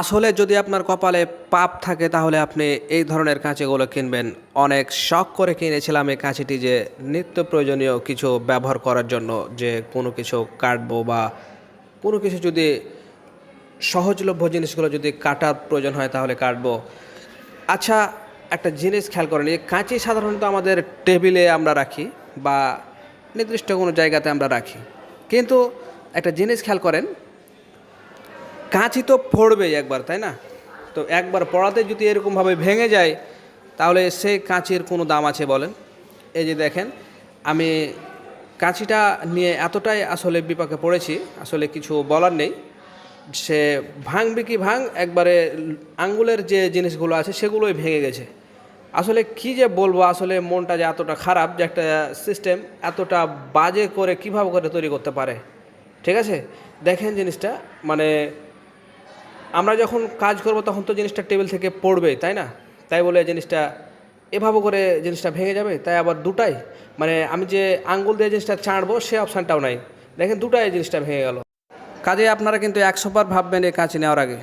আসলে যদি আপনার কপালে পাপ থাকে, তাহলে আপনি এই ধরনের কাঁচিগুলো কিনবেন। অনেক শখ করে কিনেছিলাম এই কাঁচিটি যে নিত্য প্রয়োজনীয় কিছু ব্যবহার করার জন্য, যে কোনো কিছু কাটবো বা কোনো কিছু যদি সহজলভ্য জিনিসগুলো যদি কাটার প্রয়োজন হয়, তাহলে কাটবো। আচ্ছা একটা জিনিস খেয়াল করেন, এই কাঁচি সাধারণত আমাদের টেবিলে আমরা রাখি বা নির্দিষ্ট কোনো জায়গাতে আমরা রাখি। কিন্তু একটা জিনিস খেয়াল করেন কাঁচি তো পড়বেই একবার, তাই না? তো একবার পড়াতে যদি এরকমভাবে ভেঙে যায়, তাহলে সেই কাঁচির কোনো দাম আছে বলেন? এই যে দেখেন, আমি কাঁচিটা নিয়ে এতটাই আসলে বিপাকে পড়েছি, আসলে কিছু বলার নেই। সে ভাঙবে কি ভাঙ, একবারে আঙ্গুলের যে জিনিসগুলো আছে সেগুলোই ভেঙে গেছে। আসলে কি যে বলব, আসলে মনটা যে এতটা খারাপ যে একটা সিস্টেম এতটা বাজে করে কীভাবে করে তৈরি করতে পারে? ঠিক আছে? দেখেন জিনিসটা মানে আমরা যখন কাজ করব তখন তো জিনিসটা টেবিল থেকে পড়বে, তাই না? তাই বলে জিনিসটা এভাবে করে জিনিসটা ভেঙে যাবে, তাই আবার দুটাই। মানে আমি যে আঙ্গুল দিয়ে জিনিসটা ছাঁড়বো সে অপশানটাও নাই। দেখেন দুটাই জিনিসটা ভেঙে গেল। কাজে আপনারা কিন্তু একশো বার ভাববেন এই কাঁচি নেওয়ার আগে।